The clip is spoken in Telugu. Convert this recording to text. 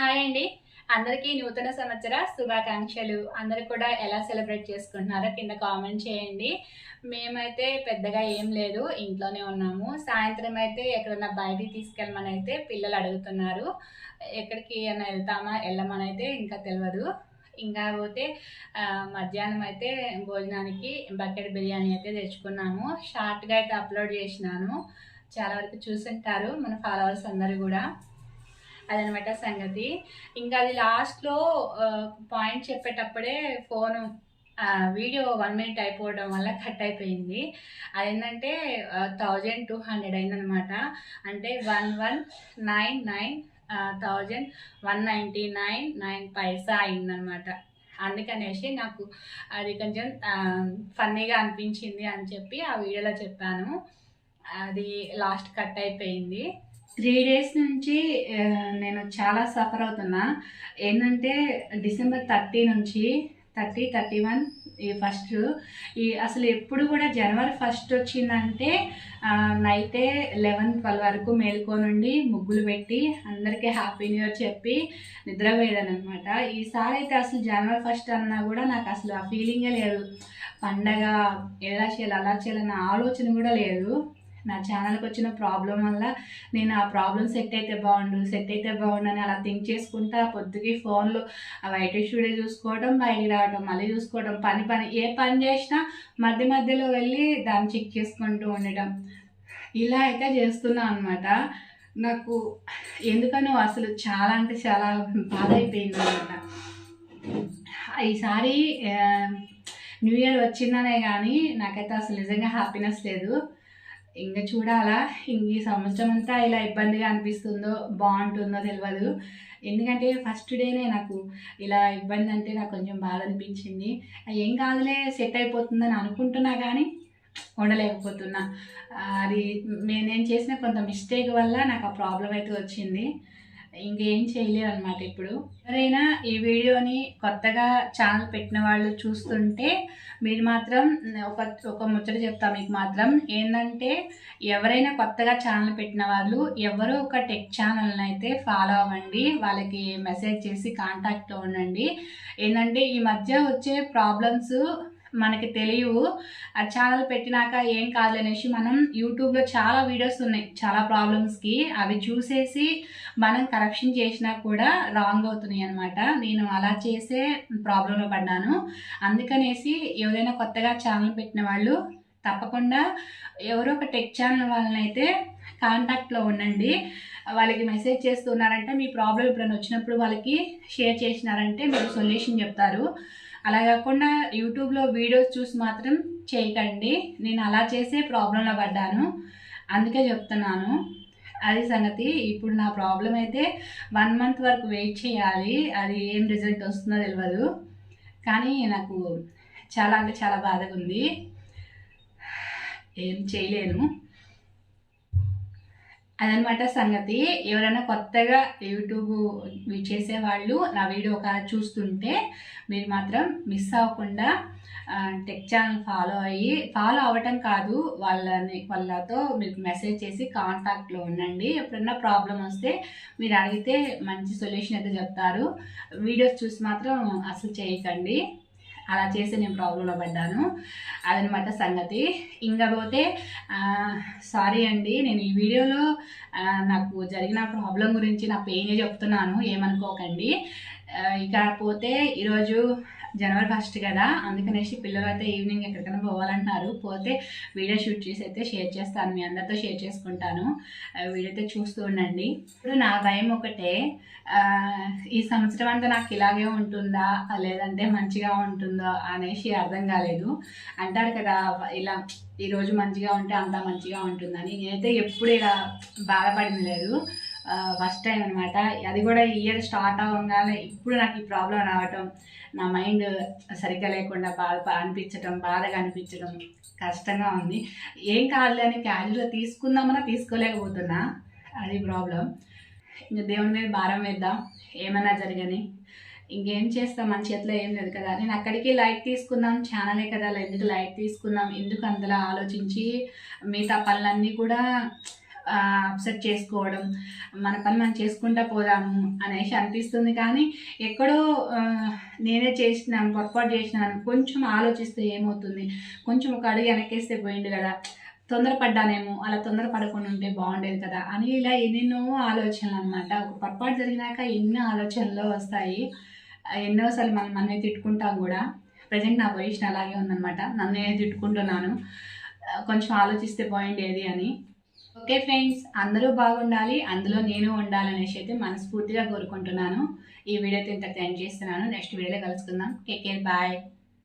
హాయ్ అండి. అందరికీ నూతన సంవత్సర శుభాకాంక్షలు. అందరు కూడా ఎలా సెలబ్రేట్ చేసుకుంటున్నారో కింద కామెంట్ చేయండి. మేమైతే పెద్దగా ఏం లేదు ఇంట్లోనే ఉన్నాము. సాయంత్రం అయితే ఎక్కడన్నా బయటికి తీసుకెళ్ళమని అయితే పిల్లలు అడుగుతున్నారు. ఎక్కడికి అయినా వెళ్తామా వెళ్ళమని అయితే ఇంకా తెలియదు ఇంకా పోతే మధ్యాహ్నం అయితే భోజనానికి బకెట్ బిర్యానీ అయితే తెచ్చుకున్నాము. షార్ట్గా అయితే అప్లోడ్ చేసినాను. చాలా వరకు చూసుంటారు మన ఫాలోవర్స్ అందరూ కూడా. అదనమాట సంగతి. ఇంకా అది లాస్ట్లో పాయింట్ చెప్పేటప్పుడే ఫోను వీడియో వన్ మినిట్ అయిపోవడం వల్ల కట్ అయిపోయింది. అదేంటంటే థౌజండ్ టూ హండ్రెడ్ అయిందనమాట. అంటే one one nine nine thousand one ninety nine nine పైసా అయిందనమాట. అందుకనేసి నాకు అది కొంచెం ఫన్నీగా అనిపించింది అని చెప్పి ఆ వీడియోలో చెప్పాను. అది లాస్ట్ కట్ అయిపోయింది. త్రీ డేస్ నుంచి నేను చాలా సఫర్ అవుతున్నా. ఏంటంటే డిసెంబర్ థర్టీ నుంచి థర్టీ థర్టీ వన్ ఈ ఫస్ట్ ఈ అసలు ఎప్పుడు కూడా జనవరి ఫస్ట్ వచ్చిందంటే నైతే నైటే లెవెన్ ట్వెల్వ్ వరకు మేల్కొనుండి ముగ్గులు పెట్టి అందరికీ హ్యాపీ న్యూ ఇయర్ చెప్పి నిద్రపోయేదాను అనమాట ఈసారి అయితే అసలు జనవరి ఫస్ట్ అన్నా కూడా నాకు అసలు ఆ ఫీలింగే లేదు. పండగ ఎలా చేయాలి అలా చేయాలన్న ఆలోచన కూడా లేదు. నా ఛానల్కి వచ్చిన ప్రాబ్లం వల్ల నేను ఆ ప్రాబ్లం సెట్ అయితే బాగుండు సెట్ అయితే బాగుండు అని అలా థింక్ చేసుకుంటా పొద్దుకి ఫోన్లో ఆ వైట్ స్టూడియో చూసుకోవడం బయట రావడం మళ్ళీ చూసుకోవడం పని పని ఏ పని చేసినా మధ్య మధ్యలో వెళ్ళి దాన్ని చెక్ చేసుకుంటూ ఉండటం ఇలా అయితే చేస్తున్నా అనమాట నాకు ఎందుకనో అసలు చాలా అంటే చాలా బాధ అయిపోయింది అనమాట ఈసారి న్యూ ఇయర్ వచ్చిందనే కానీ నాకైతే అసలు నిజంగా హ్యాపీనెస్ లేదు. ఇంకా చూడాలా ఇంక ఈ సంవత్సరం అంతా ఇలా ఇబ్బందిగా అనిపిస్తుందో బాగుంటుందో తెలియదు ఎందుకంటే ఫస్ట్ డేనే నాకు ఇలా ఇబ్బంది అంటే నాకు కొంచెం బాధ అనిపించింది. ఏం కాదులే సెట్ అయిపోతుందని అనుకుంటున్నా కానీ ఉండలేకపోతున్నా. అది నేను చేసిన కొంత మిస్టేక్ వల్ల నాకు ఆ ప్రాబ్లం అయితే వచ్చింది. ఇంకేం చేయలేదు అనమాట ఇప్పుడు. ఎవరైనా ఈ వీడియోని కొత్తగా ఛానల్ పెట్టిన వాళ్ళు చూస్తుంటే మీరు మాత్రం ఒక ఒక ముచ్చట చెప్తా మీకు మాత్రం. ఏంటంటే ఎవరైనా కొత్తగా ఛానల్ పెట్టిన వాళ్ళు ఎవరో ఒక టెక్ ఛానల్ని అయితే ఫాలో అవ్వండి. వాళ్ళకి మెసేజ్ చేసి కాంటాక్ట్లో ఉండండి ఏంటంటే ఈ మధ్య వచ్చే ప్రాబ్లమ్స్ మనకి తెలియవు. ఆ ఛానల్ పెట్టినాక ఏం కాదు అనేసి మనం యూట్యూబ్లో చాలా వీడియోస్ ఉన్నాయి. చాలా ప్రాబ్లమ్స్కి అవి చూసేసి మనం కరెక్షన్ చేసినా కూడా రాంగ్ అవుతున్నాయి అనమాట నేను అలా చేసే ప్రాబ్లంలో పడ్డాను. అందుకనేసి ఎవరైనా కొత్తగా ఛానల్ పెట్టిన వాళ్ళు తప్పకుండా ఎవరో ఒక టెక్ ఛానల్ వాళ్ళనైతే కాంటాక్ట్లో ఉండండి. వాళ్ళకి మెసేజ్ చేస్తున్నారంటే మీ ప్రాబ్లం ఎప్పుడైనా వచ్చినప్పుడు వాళ్ళకి షేర్ చేసినారంటే మీరు సొల్యూషన్ చెప్తారు. అలా కాకుండా యూట్యూబ్లో వీడియోస్ చూసి మాత్రం చేయకండి. నేను అలా చేసే ప్రాబ్లంలో పడ్డాను. అందుకే చెప్తున్నాను. అది సంగతి. ఇప్పుడు నా ప్రాబ్లం అయితే వన్ మంత్ వరకు వెయిట్ చేయాలి. అది ఏం రిజల్ట్ వస్తుందో తెలియదు కానీ నాకు చాలా అంటే చాలా బాధగా ఉంది. ఏం చేయలేను. అదనమాట సంగతి. ఎవరైనా కొత్తగా యూట్యూబ్ చేసే వాళ్ళు నా వీడియో ఒక చూస్తుంటే మీరు మాత్రం మిస్ అవ్వకుండా టెక్ ఛానల్ ఫాలో అయ్యి ఫాలో అవ్వటం కాదు వాళ్ళని వాళ్ళతో మీకు మెసేజ్ చేసి కాంటాక్ట్లో ఉండండి. ఎప్పుడన్నా ప్రాబ్లం వస్తే మీరు అడిగితే మంచి సొల్యూషన్ అయితే చెప్తారు. వీడియోస్ చూసి మాత్రం అసలు చేయకండి. అలా చేసి నేను ప్రాబ్లంలో పడ్డాను. అదనమాట సంగతి. ఇంకా పోతే సారీ అండి నేను ఈ వీడియోలో నాకు జరిగిన ప్రాబ్లం గురించి నా పెయిన్ చెప్తున్నాను. ఏమనుకోకండి. ఇకపోతే ఇక పోతే ఈరోజు జనవరి ఫస్ట్ కదా అందుకనేసి పిల్లలు అయితే ఈవినింగ్ ఎక్కడికైనా పోవాలంటున్నారు. పోతే వీడియో షూట్ చేసి అయితే షేర్ చేస్తాను మీ అందరితో షేర్ చేసుకుంటాను. వీడియో అయితే చూస్తూ ఉండండి. ఇప్పుడు నా భయం ఒకటే ఈ సంవత్సరం అంతా నాకు ఇలాగే ఉంటుందా లేదంటే మంచిగా ఉంటుందో అనేసి అర్థం కాలేదు. అంటారు కదా ఇలా ఈరోజు మంచిగా ఉంటే అంతా మంచిగా ఉంటుందని. నేనైతే ఎప్పుడు ఇలా బాధపడింది లేదు. ఫస్ట్ టైం అనమాట అది కూడా ఇయర్ స్టార్ట్ అవ్వగానే ఇప్పుడు నాకు ఈ ప్రాబ్లం రావటం నా మైండ్ సరిగ్గా లేకుండా బాధ అనిపించటం బాధగా అనిపించడం కష్టంగా ఉంది. ఏం కాదులే అని క్యాజువల్గా తీసుకుందామన్నా తీసుకోలేకపోతున్నా. అది ప్రాబ్లం ఇంకా దేవుని మీద భారం వేద్దాం. ఏమైనా జరగని. ఇంకేం చేస్తాం? మన చేతిలో ఏం లేదు కదా. నేను అక్కడికి లైట్ తీసుకుందాం. ఛానలే కదా. ఎందుకు లైట్ తీసుకుందాం? ఎందుకు అంతలా ఆలోచించి మిగతా పనులన్నీ కూడా అప్సెట్ చేసుకోవడం మన పని మనం చేసుకుంటా పోదాము అనేసి అనిపిస్తుంది. కానీ ఎక్కడో నేనే చేసినాను పొరపాటు చేసినాను కొంచెం ఆలోచిస్తే ఏమవుతుంది? కొంచెం ఒక అడుగు వెనకేస్తే పోయిండు కదా. తొందరపడ్డానేమో అలా తొందరపడకుండా ఉంటే బాగుండేది కదా అని ఇలా ఎన్నెన్నో ఆలోచనలు అనమాట ఒక పొరపాటు జరిగినాక ఎన్నో ఆలోచనలు వస్తాయి. ఎన్నోసార్లు మనం మనమే తిట్టుకుంటాం కూడా ప్రజెంట్ నా పొజిషన్ అలాగే ఉందన్నమాట. నన్నే తిట్టుకుంటున్నాను. కొంచెం ఆలోచిస్తే బాగుండేది అని. ఓకే ఫ్రెండ్స్ అందరూ బాగుండాలి అందులో నేను ఉండాలనేసి అయితే మనస్ఫూర్తిగా కోరుకుంటున్నాను. ఈ వీడియోతో ఇంత ఎండ్ చేస్తున్నాను. నెక్స్ట్ వీడియోలో కలుసుకుందాం. Take care bye.